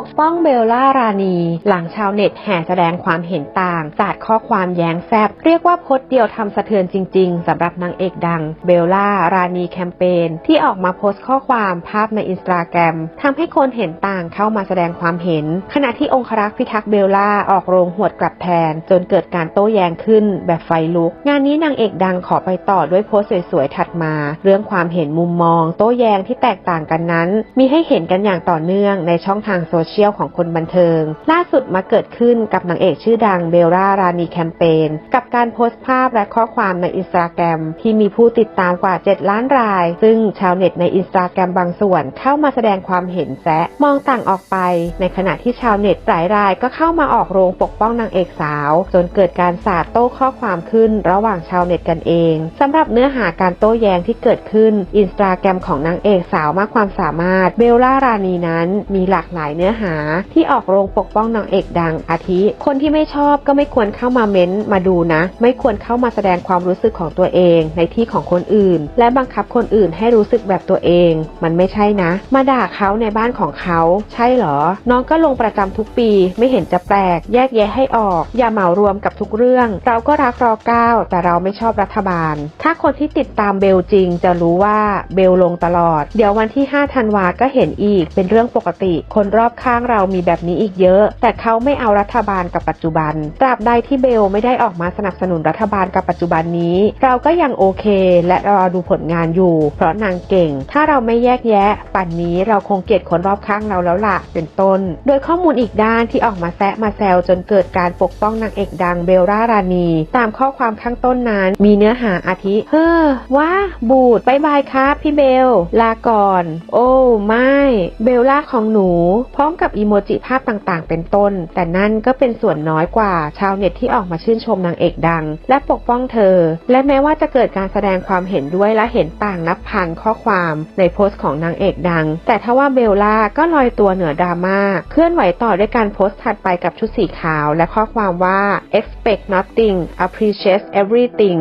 กป้องเบลล่ารานีหลังชาวเน็ตแห่แสดงความเห็นต่างสาดข้อความแย้งแซบเรียกว่าโพสต์เดียวทำสะเทือนจริง ๆสำหรับนางเอกดังเบลล่ารานีแคมเปญที่ออกมาโพสต์ข้อความภาพในอินสตาแกรมทำให้คนเห็นต่างเข้ามาแสดงความเห็น ขณะที่องครักษ์พิทักษ์เบลล่าออกโรงหวดกลับแทน จนเกิดการโต้แย้งขึ้นแบบไฟลุก งานนี้นางเอกดังขอไปต่อด้วยโพสต์สวยๆถัดมา เรื่องความเห็นมุมมอง โต้แย้งที่แตกต่างกันนั้น มีให้เห็นกันอย่างต่อเนื่องในช่องทางโซเชียลเชียลของคนบันเทิง ล่าสุดมาเกิดขึ้นกับนางเอกชื่อดังเบลล่ารานีแคมเปญกับการโพสต์ภาพและข้อความในอินสตาแกรมที่มีผู้ติดตามกว่า 7 ล้านราย ซึ่งชาวเน็ตในอินสตาแกรมบางส่วนเข้ามาแสดงความเห็นแซะมองต่างออกไป ในขณะที่ชาวเน็ตหลายรายก็เข้ามาออกโรงปกป้องนางเอกสาว จนเกิดการสาดโต้ข้อความขึ้นระหว่างชาวเน็ตกันเองสำหรับเนื้อหาการโต้แย้งที่เกิดขึ้นอินสตาแกรมของนางเอกสาวมากความสามารถเบลล่ารานีนั้นมีหลากหลายเนื้อหาที่ออกโรงปกป้องนางเอกดังอาทิ คนที่ไม่ชอบก็ไม่ควรเข้ามาเม้นต์มาดูนะ ไม่ควรเข้ามาแสดงความรู้สึกของตัวเองในที่ของคนอื่น และบังคับคนอื่นให้รู้สึกแบบตัวเอง มันไม่ใช่นะ มาด่าเขาในบ้านของเขา ใช่เหรอ น้องก็ลงประจำทุกปี ไม่เห็นจะแปลก แยกแยะให้ออก อย่าเหมารวมกับทุกเรื่อง เราก็รักรอเก้าแต่เราไม่ชอบรัฐบาล ถ้าคนที่ติดตามเบลจริง จะรู้ว่าเบลลงตลอด เดี๋ยววันที่5ธันวาก็เห็นอีกเป็นเรื่องปกติ คนรอบข้างเรามีแบบนี้อีกเยอะ แต่เขาไม่เอารัฐบาลกับปัจจุบัน ตราบใดที่เบลไม่ได้ออกมาสนับสนุนรัฐบาลกับปัจจุบันนี้ เราก็ยังโอเค และรอดูผลงานอยู่ เพราะนางเก่ง ถ้าเราไม่แยกแยะ ป่านนี้เราคงเกลียดคนรอบข้างเราแล้วล่ะเป็นต้น โดยข้อมูลอีกด้านที่ออกมาแซะมาแซวจนเกิดการปกป้องนางเอกดังเบลล่ารานีตามข้อความข้างต้นนั้นมีเนื้อหาอาทิ เฮ้อว่าบูดบายบายครับพี่เบล ลาก่อน โอ้ไม่เบลล่าของหนูพร้อมกับอีโมจิภาพต่างๆ เป็นต้น แต่นั่นก็เป็นส่วนน้อยกว่าชาวเน็ตที่ออกมาชื่นชมนางเอกดัง และปกป้องเธอ และแม้ว่าจะเกิดการแสดงความเห็นด้วยและเห็นต่างนับพันข้อความในโพสต์ของนางเอกดัง แต่ถ้าว่าเบลล่าก็ลอยตัวเหนือดราม่าเคลื่อนไหวต่อด้วยการโพสต์ถัดไปกับชุดสีขาว และข้อความว่า expect nothing appreciate everything